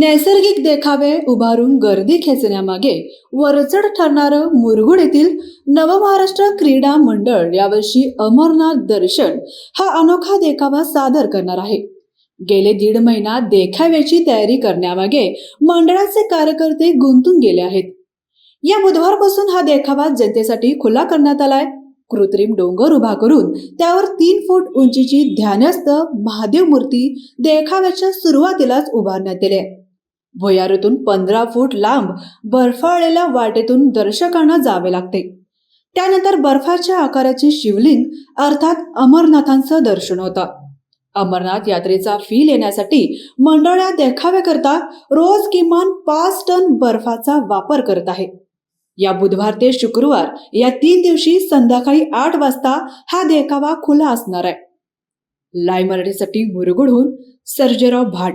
नैसर्गिक देखावे उभारून गर्दी खेचण्यामागे वरचढ ठरणारं मुरगुड येथील नवमहाराष्ट्र क्रीडा मंडळ यावर्षी अमरनाथ दर्शन हा अनोखा देखावा सादर करणार आहे. गेले दीड महिना देखाव्याची तयारी करण्यामागे मंडळाचे कार्यकर्ते गुंतून गेले आहेत. या बुधवारपासून हा देखावा जनतेसाठी खुला करण्यात आलाय. कृत्रिम डोंगर उभा करून त्यावर तीन फूट उंचीची ध्यानस्थ महादेव मूर्ती देखाव्याच्या सुरुवातीलाच उभारण्यात आली आहे भुयारातून पंधरा फूट लांब बर्फाळलेल्या वाटेतून दर्शकांना जावे लागते. त्यानंतर बर्फाच्या आकाराचे शिवलिंग अर्थात अमरनाथांचं दर्शन होतं. अमरनाथ यात्रेचा फील येण्यासाठी मंडळात देखाव्याकरता रोज किमान पाच टन बर्फाचा वापर करत आहे. या बुधवार ते शुक्रवार या तीन दिवशी संध्याकाळी आठ वाजता हा देखावा खुला असणार आहे. लाय मराठीसाठी मुरगुडहून सर्जेराव भाट.